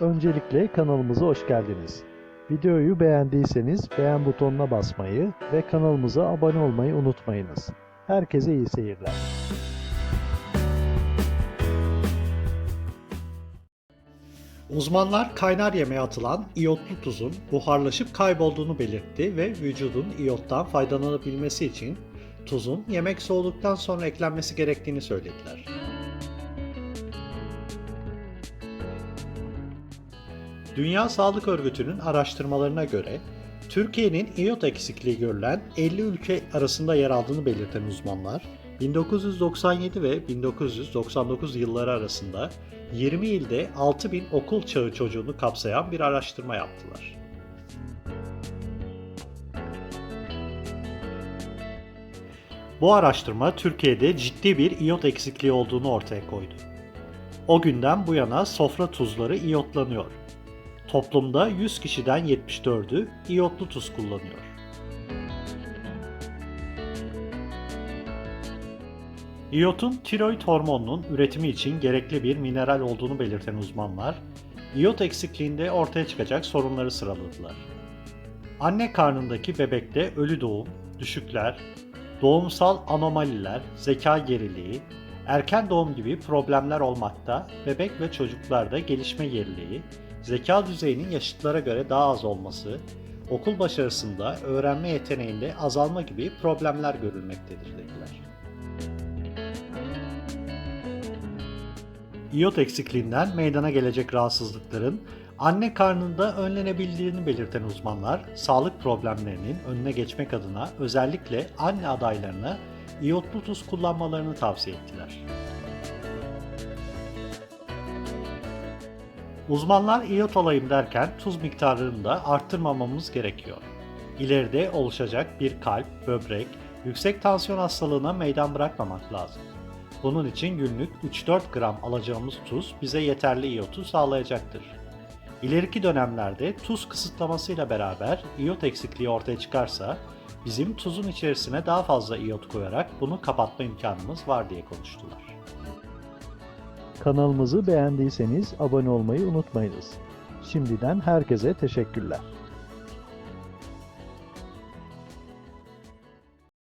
Öncelikle kanalımıza hoş geldiniz. Videoyu beğendiyseniz beğen butonuna basmayı ve kanalımıza abone olmayı unutmayınız. Herkese iyi seyirler. Uzmanlar kaynar yemeğe atılan iyotlu tuzun buharlaşıp kaybolduğunu belirtti ve vücudun iyottan faydalanabilmesi için tuzun yemek soğuduktan sonra eklenmesi gerektiğini söylediler. Dünya Sağlık Örgütü'nün araştırmalarına göre Türkiye'nin iyot eksikliği görülen 50 ülke arasında yer aldığını belirten uzmanlar 1997 ve 1999 yılları arasında 20 ilde 6000 okul çağı çocuğunu kapsayan bir araştırma yaptılar. Bu araştırma Türkiye'de ciddi bir iyot eksikliği olduğunu ortaya koydu. O günden bu yana sofra tuzları iyotlanıyor. Toplumda 100 kişiden 74'ü iyotlu tuz kullanıyor. İyotun tiroid hormonunun üretimi için gerekli bir mineral olduğunu belirten uzmanlar, iyot eksikliğinde ortaya çıkacak sorunları sıraladılar. Anne karnındaki bebekte ölü doğum, düşükler, doğumsal anomaliler, zeka geriliği, erken doğum gibi problemler olmakta, bebek ve çocuklarda gelişme geriliği, zeka düzeyinin yaşıtlara göre daha az olması, okul başarısında, öğrenme yeteneğinde azalma gibi problemler görülmektedir dediler. İyot eksikliğinden meydana gelecek rahatsızlıkların anne karnında önlenebildiğini belirten uzmanlar, sağlık problemlerinin önüne geçmek adına özellikle anne adaylarına iyotlu tuz kullanmalarını tavsiye ettiler. Uzmanlar iyot olayım derken tuz miktarını da arttırmamamız gerekiyor. İleride oluşacak bir kalp, böbrek, yüksek tansiyon hastalığına meydan bırakmamak lazım. Bunun için günlük 3-4 gram alacağımız tuz bize yeterli iyotu sağlayacaktır. İleriki dönemlerde tuz kısıtlamasıyla beraber iyot eksikliği ortaya çıkarsa bizim tuzun içerisine daha fazla iyot koyarak bunu kapatma imkanımız var diye konuştular. Kanalımızı beğendiyseniz abone olmayı unutmayınız. Şimdiden herkese teşekkürler.